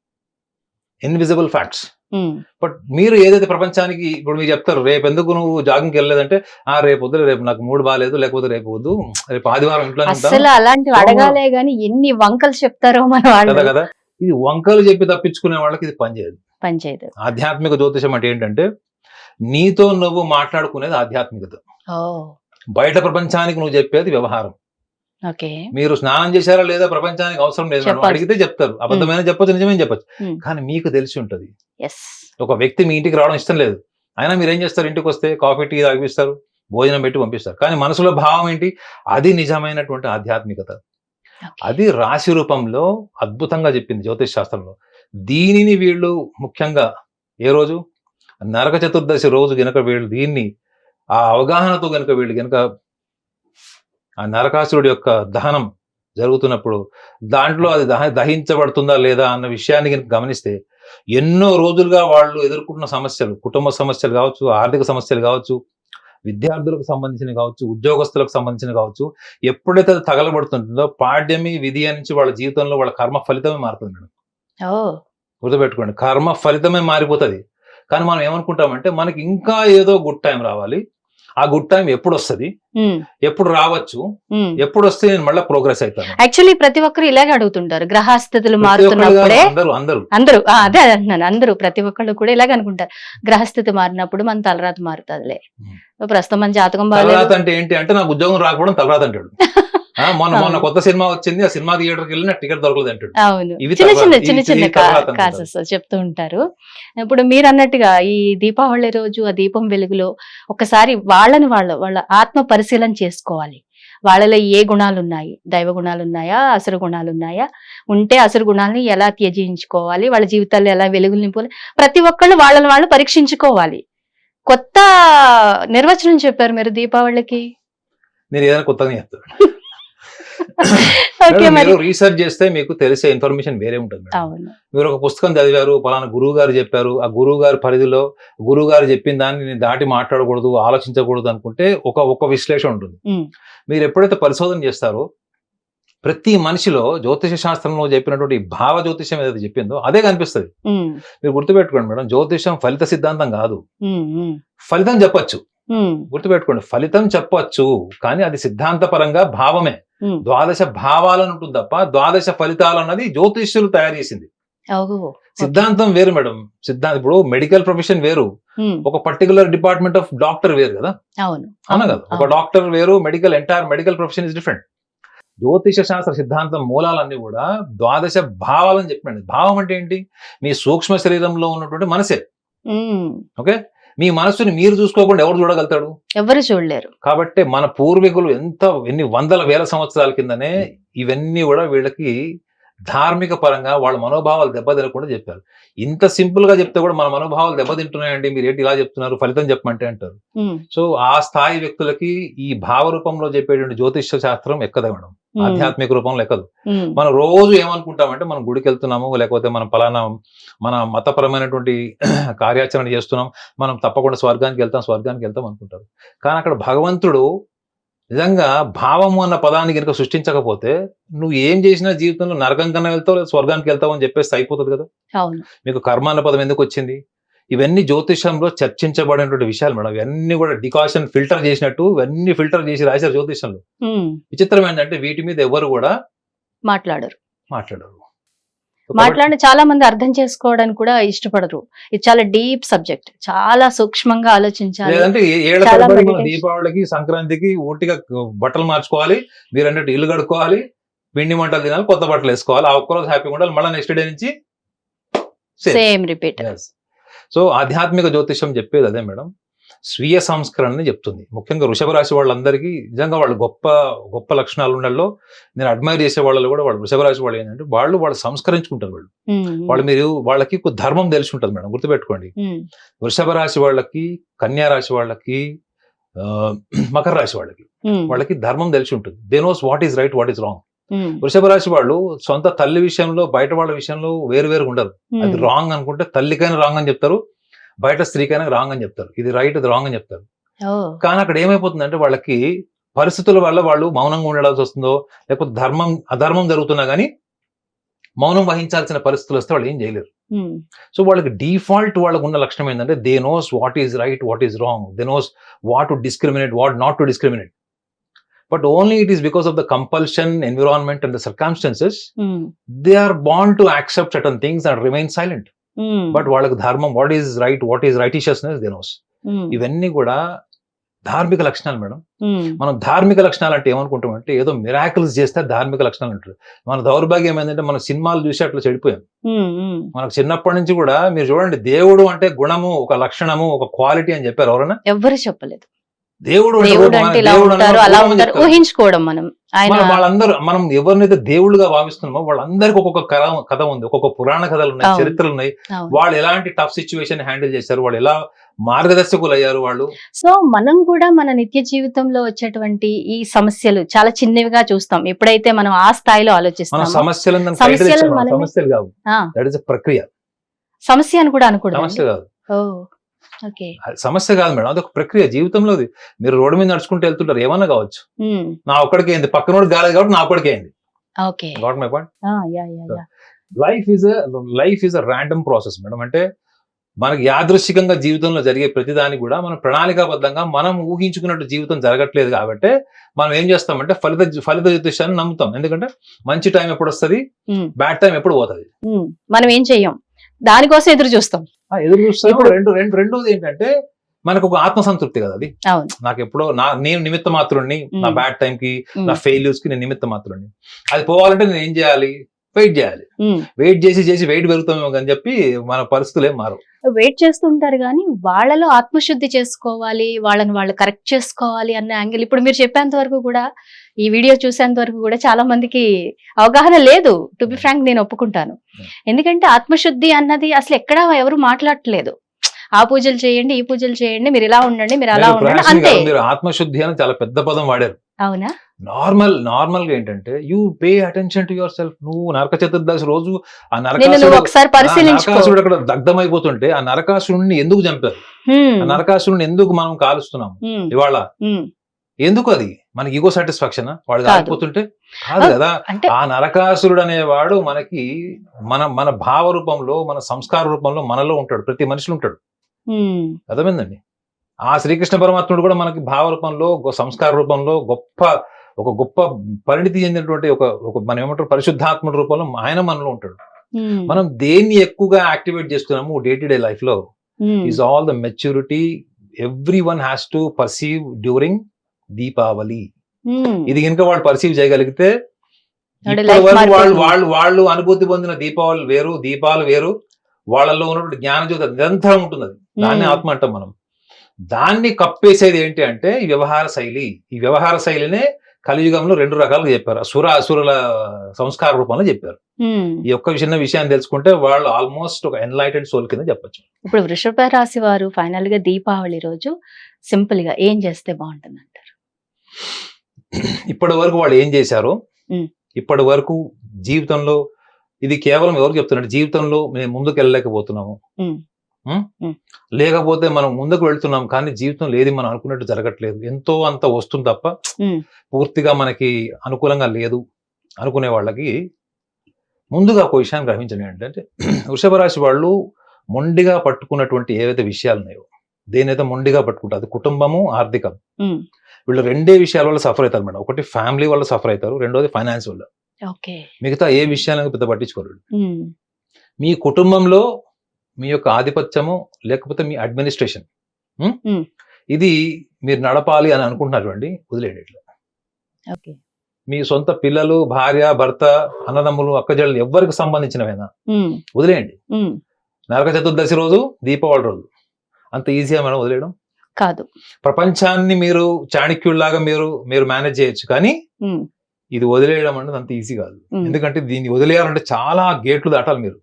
Invisible facts. బట్ మీరు ఏదైతే ప్రపంచానికి ఇప్పుడు మీరు చెప్తారు రేపు ఎందుకు నువ్వు జాగింగ్కి వెళ్ళలేదంటే ఆ రేపు వద్దు రేపు నాకు మూడు బాగాలేదు లేకపోతే రేపు వద్దు రేపు ఆదివారం ఉంటాను అసలు అలాంటివి అడగాలే గాని ఎన్ని వంకలు చెప్తారో మన కదా వాళ్ళు. కదా ఇది వంకలు చెప్పి తప్పించుకునే వాళ్ళకి ఇది పనిచేయదు పనిచేయదు ఆధ్యాత్మిక జ్యోతిషం అంటే ఏంటంటే నీతో నువ్వు మాట్లాడుకునేది ఆధ్యాత్మికత. బయట ప్రపంచానికి నువ్వు చెప్పేది వ్యవహారం. మీరు స్నానం చేశారా లేదా ప్రపంచానికి అవసరం లేదు. అడిగితే చెప్తారు. అబద్ధమైన చెప్పొచ్చు నిజమేం చెప్పొచ్చు. కానీ మీకు తెలిసి ఉంటది. ఒక వ్యక్తి మీ ఇంటికి రావడం ఇష్టం లేదు. అయినా మీరు ఏం చేస్తారు? ఇంటికి వస్తే కాఫీ టీ తాగిపిస్తారు భోజనం పెట్టి పంపిస్తారు. కానీ మనసులో భావం ఏంటి? అది నిజమైనటువంటి ఆధ్యాత్మికత. అది రాశి రూపంలో అద్భుతంగా చెప్పింది జ్యోతిష్ శాస్త్రంలో. దీనిని వీళ్ళు ముఖ్యంగా ఏ రోజు? నరక చతుర్దశి రోజు గనక వీళ్ళు దీన్ని ఆ అవగాహనతో గనక వీళ్ళు గనక ఆ నరకాసురుడి యొక్క దహనం జరుగుతున్నప్పుడు దాంట్లో అది దహ దహించబడుతుందా లేదా అన్న విషయాన్ని గమనిస్తే ఎన్నో రోజులుగా వాళ్ళు ఎదుర్కొంటున్న సమస్యలు కుటుంబ సమస్యలు కావచ్చు ఆర్థిక సమస్యలు కావచ్చు విద్యార్థులకు సంబంధించిన కావచ్చు ఉద్యోగస్తులకు సంబంధించిన కావచ్చు ఎప్పుడైతే అది తగలబడుతుంటుందో పాడ్యమి విధి నుంచి వాళ్ళ జీవితంలో వాళ్ళ కర్మ ఫలితమే మారుతుంది మేడం. గుర్తుపెట్టుకోండి కర్మ ఫలితమే మారిపోతుంది. కానీ మనం ఏమనుకుంటామంటే మనకి ఇంకా ఏదో గుడ్ టైం రావాలి ఆ గుడ్ టైం ఎప్పుడు వస్తుంది ఎప్పుడు రావచ్చు. ఎప్పుడు వస్తే నేను మళ్ళీ ప్రోగ్రెస్ అవుతాను యాక్చువల్లీ ప్రతి ఒక్కరు ఇలాగే అడుగుతుంటారు. గ్రహస్థితులు మారుతున్నప్పుడే అందరూ అందరూ. అదే అంటున్నాను అందరూ ప్రతి ఒక్కళ్ళు కూడా ఇలాగే అనుకుంటారు. గ్రహస్థితి మారినప్పుడు మన తలరాత మారుతుందిలే. ప్రస్తుతం మన జాతకం బాగాలేదు. అంటే ఏంటి అంటే నాకు ఉద్యోగం రాకపోవడం తలరాత అంటాడు. మొన్న మొన్న కొత్త సినిమా వచ్చింది ఆ సినిమా థియేటర్కి వెళ్ళి నాకు టికెట్ దొరకలేదు అంటాడు. అవును. చిన్న చిన్న చిన్న చిన్న. కాసెస్ చెప్తూ ఉంటారు. ఇప్పుడు మీరు అన్నట్టుగా ఈ దీపావళి రోజు ఆ దీపం వెలుగులో ఒకసారి వాళ్ళని వాళ్ళు వాళ్ళ ఆత్మ పరిశీలన చేసుకోవాలి. వాళ్ళలో ఏ గుణాలు ఉన్నాయి దైవ గుణాలు ఉన్నాయా అసురు గుణాలు ఉన్నాయా ఉంటే అసురు గుణాలని ఎలా త్యజించుకోవాలి? వాళ్ళ జీవితాల్లో ఎలా వెలుగులు నింపాలి ప్రతి ఒక్కళ్ళు వాళ్ళని వాళ్ళు పరీక్షించుకోవాలి. కొత్త నిర్వచనం చెప్పారు మీరు దీపావళికి. నేను ఏదైనా కొత్తగా చెప్తాను. మరి రీసెర్చ్ చేస్తే మీకు తెలిసే ఇన్ఫర్మేషన్ వేరే ఉంటుంది మీరు ఒక పుస్తకం చదివారు పలానా గురువు గారు చెప్పారు ఆ గురువు గారి పరిధిలో గురువు గారు చెప్పిన దాన్ని నేను దాటి మాట్లాడకూడదు ఆలోచించకూడదు అనుకుంటే ఒక ఒక విశ్లేషణ ఉంటుంది. మీరు ఎప్పుడైతే పరిశోధన చేస్తారో ప్రతి మనిషిలో జ్యోతిష శాస్త్రంలో చెప్పినటువంటి భావ జ్యోతిషం ఏదైతే చెప్పిందో అదే కనిపిస్తుంది. మీరు గుర్తుపెట్టుకోండి మేడం జ్యోతిషం ఫలిత సిద్ధాంతం కాదు. ఫలితం చెప్పొచ్చు. గుర్తుపెట్టుకోండి ఫలితం చెప్పొచ్చు కానీ అది సిద్ధాంతపరంగా భావమే. ద్వాదశ భావాలను ఉంటుంది తప్ప ద్వాదశ ఫలితాలు అన్నది జ్యోతిష్యులు తయారు చేసింది. సిద్ధాంతం వేరు మేడం. సిద్ధాంతం ఇప్పుడు మెడికల్ ప్రొఫెషన్ వేరు. ఒక పర్టికులర్ డిపార్ట్మెంట్ ఆఫ్ డాక్టర్ వేరు కదా? అవును. కదా? ఒక. డాక్టర్ వేరు medical entire medical profession is different. జ్యోతిష శాస్త్ర సిద్ధాంతం మూలాలన్నీ కూడా ద్వాదశ భావాలని చెప్పండి భావం అంటే ఏంటి? మీ సూక్ష్మ శరీరంలో ఉన్నటువంటి మనసే. ఓకే? మీ మనస్సుని మీరు చూసుకోకుండా ఎవరు చూడగలుగుతాడు? ఎవరు చూడలేరు. కాబట్టి మన పూర్వీకులు ఎంత ఎన్ని వందల వేల సంవత్సరాల కిందనే ఇవన్నీ కూడా వీళ్ళకి ధార్మిక పరంగా వాళ్ళ మనోభావాలు దెబ్బతినకుండా చెప్పారు. ఇంత సింపుల్గా చెప్తే కూడా మన మనోభావాలు దెబ్బతింటున్నాయండి మీరు ఏంటి ఇలా చెప్తున్నారు ఫలితం చెప్పమంటే అంటారు. సో ఆ స్థాయి వ్యక్తులకి ఈ భావ రూపంలో చెప్పేటువంటి జ్యోతిష్య శాస్త్రం ఎక్కదు మేడం. ఆధ్యాత్మిక రూపంలో ఎక్కదు. మనం రోజు ఏమనుకుంటామంటే మనం గుడికి వెళ్తున్నాము లేకపోతే మనం పలానా మన మతపరమైనటువంటి కార్యాచరణ చేస్తున్నాం మనం తప్పకుండా స్వర్గానికి వెళ్తాం స్వర్గానికి వెళ్తాం అనుకుంటారు. కానీ అక్కడ భగవంతుడు నిజంగా భావము అన్న పదాన్ని కనుక సృష్టించకపోతే నువ్వు ఏం చేసినా జీవితంలో నరకం కన్నా వెళ్తావు లేదా స్వర్గానికి వెళ్తావు అని చెప్పేసి అయిపోతుంది కదా. మీకు కర్మ అన్న పదం ఎందుకు వచ్చింది? ఇవన్నీ జ్యోతిషంలో చర్చించబడినటువంటి విషయాలు మేడం. ఇవన్నీ కూడా డికాషన్ ఫిల్టర్ చేసినట్టు ఇవన్నీ ఫిల్టర్ చేసి రాశారు జ్యోతిషంలో విచిత్రం ఏంటంటే వీటి మీద ఎవరు కూడా మాట్లాడరు. మాట్లాడరు. మాట్లాడిన చాలా మంది అర్థం చేసుకోవడానికి కూడా ఇష్టపడరు ఇది చాలా డీప్ సబ్జెక్ట్ చాలా సూక్ష్మంగా ఆలోచించాలి. దీపావళికి సంక్రాంతికి ఒట్టిగా బట్టలు మార్చుకోవాలి మీరు అన్నట్టు ఇల్లు కడుక్కోవాలి పిండి మంటలు తినాలి కొత్త బట్టలు వేసుకోవాలి ఆ ఒక్కరోజు హ్యాపీగా ఉండాలి మళ్ళీ నెక్స్ట్ డే నుంచి. Same repeat. సో ఆధ్యాత్మిక జ్యోతిషం చెప్పేది అదే మేడం స్వీయ సంస్కరణని చెప్తుంది. ముఖ్యంగా వృషభ రాశి వాళ్ళందరికీ నిజంగా వాళ్ళు గొప్ప గొప్ప లక్షణాలు ఉండల్లో నేను అడ్మైర్ చేసే వాళ్ళు కూడా వాళ్ళు వృషభ రాశి వాళ్ళు ఏంటంటే వాళ్ళు వాళ్ళు సంస్కరించుకుంటారు వాళ్ళు. వాళ్ళు మీరు వాళ్ళకి ధర్మం తెలిసి ఉంటుంది మేడం గుర్తుపెట్టుకోండి. వృషభ రాశి వాళ్ళకి కన్యా రాశి వాళ్ళకి మకర రాశి వాళ్ళకి వాళ్ళకి ధర్మం తెలిసి ఉంటుంది. They knows what is right what is wrong వృషభ రాశి వాళ్ళు సొంత తల్లి విషయంలో బయట వాళ్ళ విషయంలో వేరు వేరు ఉండరు. అది రాంగ్ అనుకుంటే తల్లికైనా రాంగ్ అని చెప్తారు. బయట స్త్రీకైనా రాంగ్ అని చెప్తారు. ఇది రైట్ ఇది రాంగ్ అని చెప్తారు. కానీ అక్కడ ఏమైపోతుందంటే వాళ్ళకి పరిస్థితుల వల్ల వాళ్ళు మౌనంగా ఉండాల్సి వస్తుందో లేకపోతే ధర్మం అధర్మం జరుగుతున్నా కానీ మౌనం వహించాల్సిన పరిస్థితులు వస్తే వాళ్ళు ఏం చేయలేరు. సో వాళ్ళకి డిఫాల్ట్ వాళ్ళకు ఉన్న లక్షణం ఏంటంటే they knows what is right what is wrong they knows what to discriminate what not to discriminate but only it is because of the compulsion environment and the circumstances they are bound to accept certain things and remain silent but వాళ్ళకి ధర్మం what is right what is righteousness they knows ఇవన్నీ కూడా ధార్మిక లక్షణాలు madam. మనం ధార్మిక లక్షణాలు అంటే ఏమనుకుంటామంటే ఏదో మిరాకిల్స్ చేస్తే ధార్మిక లక్షణాలు అంటారు. మన దౌర్భాగ్యం ఏంటంటే మనం సినిమాలు చూసి అట్లా చెడిపోయాం. మనకు చిన్నప్పటి నుంచి కూడా మీరు చూడండి దేవుడు అంటే గుణము ఒక లక్షణము ఒక క్వాలిటీ అని చెప్పారు ఎవరైనా ఎవ్వరు చెప్పలేదు. దేవుడు అంటే ఇలా ఉంటారు అలా ఉంటారు. ఊహించుకోవడం మనం. ఆయన వాళ్ళందరూ మనం ఎవరినైతే దేవుళ్ళుగా భావిస్తున్నామో వాళ్ళందరికీ ఒక్కొక్క కథ కథ ఉంది. ఒక్కొక్క పురాణ కథలు ఉన్నాయి. చరిత్రలు ఉన్నాయి. వాళ్ళు ఎలాంటి టఫ్ సిచ్యువేషన్ హ్యాండిల్ చేశారు? వాళ్ళు ఎలా మార్గదర్శకులు అయ్యారు వాళ్ళు? సో మనం కూడా మన నిత్య జీవితంలో వచ్చేటువంటి ఈ సమస్యలు చాలా చిన్నవిగా చూస్తాం. ఎప్పుడైతే మనం ఆ స్థాయిలో ఆలోచిస్తాం సమస్యలను మనమే- సమస్యలు కావు. దట్ ఇస్ ప్రక్రియ. సమస్య అని కూడా అనకూడదు సమస్య కాదు. సమస్య కాదు మేడం. అదొక ప్రక్రియ జీవితంలో. మీరు రోడ్డు మీద నడుచుకుంటూ వెళ్తుంటారు. ఏమన్నా కావచ్చు. నా ఒక్కడికి అయింది. పక్కన వాడికి కాలేదు కాబట్టి నా ఒక్కడికి అయింది. Got my point life is life is a random process madam. అంటే మనకి యాదృశ్చికంగా జీవితంలో జరిగే ప్రతిదాని కూడా మనం ప్రణాళికాబద్ధంగా మనం ఊహించుకున్నట్టు జీవితం జరగట్లేదు కాబట్టి మనం ఏం చేస్తామంటే ఫలిత ఫలిత జ్యోతిషాన్ని నమ్ముతాం. ఎందుకంటే మంచి టైం ఎప్పుడు వస్తుంది. బ్యాడ్ టైం ఎప్పుడు పోతుంది? మనం ఏం చెయ్యం? దానికోసం ఎదురు చూస్తాం. ఆ, ఎదురు చూస్తాం రెండు రెండు రెండోది ఏంటంటే మనకు ఒక ఆత్మసంతృప్తి కదా అది. అవును. నాకు ఎప్పుడో నా నేను నిమిత్త మాత్రుడిని నా. బ్యాడ్ టైం కి నా ఫెయిల్యూర్స్కి నేను నిమిత్త మాత్రుడిని అది పోవాలంటే నేను ఏం చేయాలి? వెయిట్ చేయాలి. వెయిట్ చేసి చేసి వెయిట్ పెరుగుతామేమో అని చెప్పి మన పరిస్థితులు ఏం మారు వెయిట్ చేస్తుంటారు కానీ వాళ్ళలో ఆత్మశుద్ధి చేసుకోవాలి వాళ్ళని వాళ్ళు కరెక్ట్ చేసుకోవాలి అన్న యాంగిల్ ఇప్పుడు మీరు చెప్పేంత వరకు కూడా ఈ వీడియో చూసేంత వరకు కూడా చాలా మందికి అవగాహన లేదు. టు బి ఫ్రాంక్ నేను ఒప్పుకుంటాను. Hmm. ఎందుకంటే ఆత్మశుద్ధి అన్నది అసలు ఎక్కడ ఎవరు మాట్లాడట్లేదు. ఆ పూజలు చేయండి ఈ పూజలు చేయండి మీరు ఇలా ఉండండి మీరు అలా ఉండండి అంతే. మీరు ఆత్మశుద్ధి అని చాలా పెద్ద పదం వాడారు. అవునా? నార్మల్ నార్మల్గా ఏంటంటే you pay attention to yourself నువ్వు నరక చతుర్దశి రోజు ఆ నరకాసురుడు అక్కడ దగ్ధమైపోతుంటే ఆ నరకాసురుడిని ఎందుకు చంపారు? Hmm. ఆ నరకాసురుడిని ఎందుకు మనం కాలుస్తున్నాం Hmm. ఇవాళ. ఎందుకు అది మనకి ఈగో సాటిస్ఫాక్షన్ వాడు కాదు. కాలిపోతుంటే కాదు కదా ఆ నరకాసురుడు అనేవాడు మనకి మన మన భావ రూపంలో మన సంస్కార రూపంలో మనలో ఉంటాడు ప్రతి మనిషిలో ఉంటాడు. అర్థమైందండి ఆ శ్రీకృష్ణ పరమాత్ముడు కూడా మనకి భావ రూపంలో సంస్కార రూపంలో గొప్ప ఒక గొప్ప పరిణితి చెందినటువంటి ఒక ఒక మనం ఏమంటారు పరిశుద్ధాత్ముడి రూపంలో ఆయన మనలో ఉంటాడు. మనం దేన్ని ఎక్కువగా యాక్టివేట్ చేస్తున్నాము డే టు డే లైఫ్లో. Is all the maturity everyone has to perceive during Deepavali. ఇది కనుక వాళ్ళు పర్సీవ్ చేయగలిగితే వాళ్ళు. వాళ్ళు వాళ్ళు అనుభూతి పొందిన దీపావళి వేరు దీపాలు వేరు. వాళ్ళలో ఉన్నటువంటి జ్ఞాన జ్యోతి నిరంతరం ఉంటుంది అది. దాన్ని. ఆత్మ అంటాం మనం. దాన్ని కప్పేసేది ఏంటి అంటే ఈ వ్యవహార శైలి. ఈ వ్యవహార శైలినే కలియుగంలో రెండు రకాలుగా చెప్పారు. అసుర అసురుల సంస్కార రూపంలో చెప్పారు. ఈ ఒక్క చిన్న విషయాన్ని తెలుసుకుంటే వాళ్ళు ఆల్మోస్ట్ ఒక ఎన్లైటెడ్ సోల్ కింద చెప్పొచ్చు. ఇప్పుడు వృషభ రాశి వారు ఫైనల్గా దీపావళి రోజు సింపుల్గా ఏం చేస్తే బాగుంటుంది అంటారు ఇప్పటి వరకు వాళ్ళు ఏం చేశారో. ఇప్పటి వరకు జీవితంలో ఇది కేవలం ఎవరు చెప్తున్నారు జీవితంలో మేము ముందుకు వెళ్ళలేకపోతున్నాము. లేకపోతే మనం ముందుకు వెళ్తున్నాం కానీ జీవితంలో ఏది మనం అనుకున్నట్టు జరగట్లేదు ఎంతో అంత వస్తుంది తప్ప. పూర్తిగా మనకి అనుకూలంగా లేదు అనుకునే వాళ్ళకి ముందుగా ఒక విషయాన్ని గ్రహించండి ఏంటంటే వృషభ రాశి వాళ్ళు మొండిగా పట్టుకున్నటువంటి ఏవైతే విషయాలు ఉన్నాయో దేనైతే మొండిగా పట్టుకుంటారు అది కుటుంబము ఆర్థికం. వీళ్ళు రెండే విషయాల వల్ల సఫర్ అవుతారు మేడం. ఒకటి ఫ్యామిలీ వల్ల సఫర్ అవుతారు రెండోది ఫైనాన్స్ వల్ల. మిగతా ఏ విషయాలను పెద్ద పట్టించుకోరు. మీ కుటుంబంలో మీ యొక్క ఆధిపత్యము లేకపోతే మీ అడ్మినిస్ట్రేషన్. ఇది మీరు నడపాలి అని అనుకుంటున్నారు అండి వదిలేయండి ఇట్లా. మీ సొంత పిల్లలు భార్య భర్త అన్నదమ్ములు అక్కజళ్ళు ఎవరికి సంబంధించినవైనా. వదిలేయండి. నరక చతుర్దశి రోజు దీపావళి రోజు. అంత ఈజీగా మనం వదిలేయడం? కాదు. ప్రపంచాన్ని మీరు చాణక్యుల్లాగా మీరు మీరు మేనేజ్ చేయొచ్చు. కానీ. ఇది వదిలేయడం అనేది అంత ఈజీ కాదు. ఎందుకంటే దీన్ని వదిలేయాలంటే చాలా గేట్లు దాటాలి మీరు.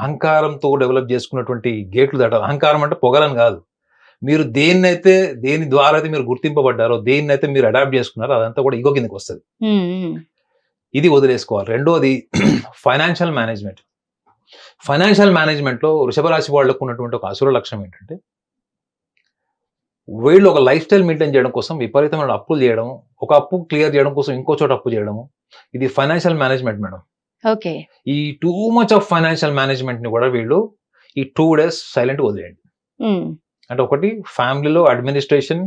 అహంకారంతో డెవలప్ చేసుకున్నటువంటి గేట్లు దాటాలి. అహంకారం అంటే పొగలని కాదు. మీరు దేన్నైతే దేని ద్వారా అయితే మీరు గుర్తింపబడ్డారో దేన్నైతే మీరు అడాప్ట్ చేసుకున్నారో అదంతా కూడా ఇగో కిందకి వస్తుంది. ఇది వదిలేసుకోవాలి. రెండోది ఫైనాన్షియల్ మేనేజ్మెంట్ ఫైనాన్షియల్ మేనేజ్మెంట్లో వృషభ రాశి వాళ్ళకు ఉన్నటువంటి ఒక అసుర లక్ష్యం ఏంటంటే వీళ్ళు ఒక లైఫ్ స్టైల్ మెయింటైన్ చేయడం కోసం విపరీతమైన అప్పులు చేయడం ఒక అప్పు క్లియర్ చేయడం కోసం ఇంకో చోట అప్పు చేయడము. ఇది ఫైనాన్షియల్ మేనేజ్మెంట్ మేడం. ఓకే. ఈ టూ మచ్ ఆఫ్ ఫైనాన్షియల్ మేనేజ్మెంట్ని కూడా వీళ్ళు ఈ టూ డేస్ సైలెంట్ వదిలేయండి. అంటే ఒకటి ఫ్యామిలీలో అడ్మినిస్ట్రేషన్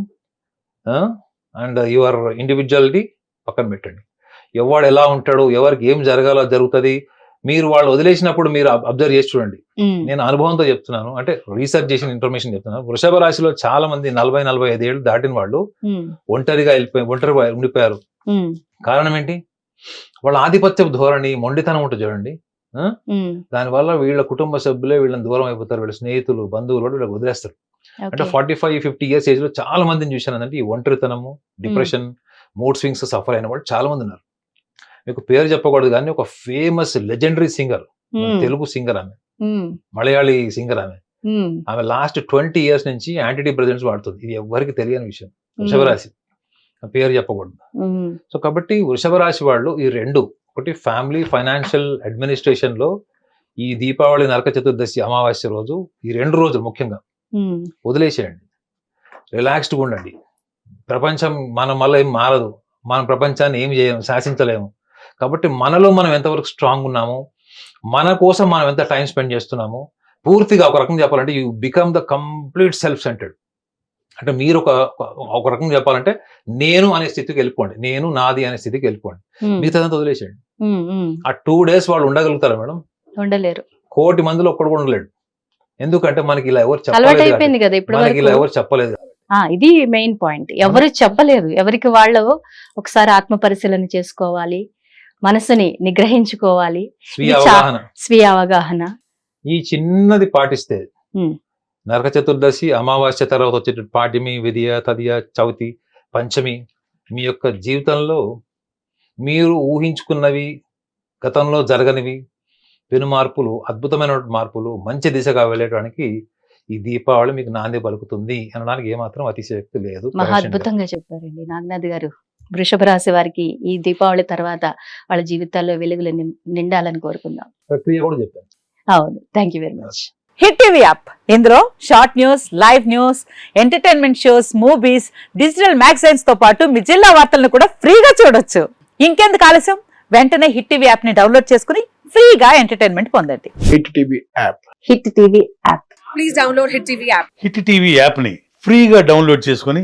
అండ్ యువర్ ఇండివిజువాలిటీ పక్కన పెట్టండి. ఎవడు ఎలా ఉంటాడు ఎవరికి ఏం జరగాలో జరుగుతుంది మీరు వాళ్ళు వదిలేసినప్పుడు మీరు అబ్జర్వ్ చేసి చూడండి. నేను అనుభవంతో చెప్తున్నాను. అంటే రీసెర్చ్ చేసిన ఇన్ఫర్మేషన్ చెప్తున్నాను వృషభ రాశిలో చాలా మంది నలభై నలభై ఐదు ఏళ్ళు దాటిన వాళ్ళు. ఒంటరిగా వెళ్ళిపోయి ఒంటరిగా ఉండిపోయారు. కారణం ఏంటి? వాళ్ళ ఆధిపత్య ధోరణి మొండితనం ఉంటుంది చూడండి. దానివల్ల వీళ్ళ కుటుంబ సభ్యులే వీళ్ళని దూరం అయిపోతారు. వీళ్ళ స్నేహితులు బంధువులు కూడా వీళ్ళకి వదిలేస్తారు. అంటే. ఫార్టీ ఫైవ్ ఫిఫ్టీ ఇయర్స్ ఏజ్లో చాలా మందిని చూశాను అంటే ఈ ఒంటరితనము డిప్రెషన్ మూడ్ స్వింగ్స్ సఫర్ అయిన వాళ్ళు చాలా మంది ఉన్నారు. మీకు పేరు చెప్పకూడదు కానీ ఒక famous legendary singer. Telugu singer ఆమె. మలయాళీ సింగర్ ఆమె. ఆమె లాస్ట్ ట్వంటీ ఇయర్స్ నుంచి యాంటీ డిప్రెసెంట్స్ వాడుతుంది. ఇది ఎవరికి తెలియని విషయం. వృషభ రాశి. పేరు చెప్పకూడదు. సో కాబట్టి వృషభ రాశి వాళ్ళు ఈ రెండు ఒకటి ఫ్యామిలీ ఫైనాన్షియల్ అడ్మినిస్ట్రేషన్లో ఈ దీపావళి నరక చతుర్దశి అమావాస్య రోజు ఈ రెండు రోజులు ముఖ్యంగా. వదిలేసేయండి. రిలాక్స్డ్గా ఉండండి. ప్రపంచం మనం మళ్ళీ ఏం మారదు. మనం ప్రపంచాన్ని ఏమి చేయము శాసించలేము. కాబట్టి మనలో మనం ఎంతవరకు స్ట్రాంగ్ ఉన్నాము మన కోసం మనం ఎంత టైం స్పెండ్ చేస్తున్నాము పూర్తిగా ఒక రకం చెప్పాలంటే you become the complete self centered అంటే మీరు ఒక ఒక- రకం చెప్పాలంటే నేను అనే స్థితికి వెళ్ళిపోండి. నేను నాది అనే స్థితికి వెళ్ళిపోండి. మిగతాదంతా వదిలేసేయండి. ఆ టూ డేస్ వాళ్ళు ఉండగలుగుతారా మేడం? ఉండలేరు. కోటి మందిలో ఒక్కడు కూడా ఉండలేడు. ఎందుకంటే మనకి ఇలా ఎవరు చెప్పలేదు కదా ఇప్పుడు మనకి ఇలా ఎవరు చెప్పలేదు ఇది మెయిన్ పాయింట్ ఎవరు చెప్పలేదు. ఎవరికి వాళ్ళు ఒకసారి ఆత్మ పరిశీలన చేసుకోవాలి. మనసుని నిగ్రహించుకోవాలి. స్వీయ అవగాహన. ఈ చిన్నది పాటిస్తే. నరక చతుర్దశి అమావాస్య తర్వాత వచ్చే పాడ్యమి విధియ తదియ చవితి పంచమి మీ యొక్క జీవితంలో మీరు ఊహించుకున్నవి గతంలో జరగనివి పెను మార్పులు అద్భుతమైన మార్పులు మంచి దిశగా వెళ్ళడానికి ఈ దీపావళి మీకు నాంది పలుకుతుంది అనడానికి ఏమాత్రం అతిశయోక్తి లేదు. మహా అద్భుతంగా చెప్పారండి నాగనాథ్ గారు. వృషభ రాశి వారికి ఈ దీపావళి తర్వాత వాళ్ళ జీవితాల్లో వెలుగులు నిం- నిండాలని కోరుకుందాం. ప్రక్రియ కూడా చెప్పాను అవును. Thank you very much Hit TV app ఇందులో short news live news entertainment shows movies digital మ్యాగజైన్స్తో పాటు మీ జిల్లా వార్తలను కూడా ఫ్రీగా చూడొచ్చు. ఇంకెందుకు ఆలస్యం? వెంటనే హిట్ టీవీ యాప్ని డౌన్లోడ్ చేసుకుని ఫ్రీగా ఎంటర్టైన్మెంట్ పొందండి. Hit TV app Hit TV app please download Hit TV app. Hit TV యాప్ని ఫ్రీగా డౌన్లోడ్ చేసుకొని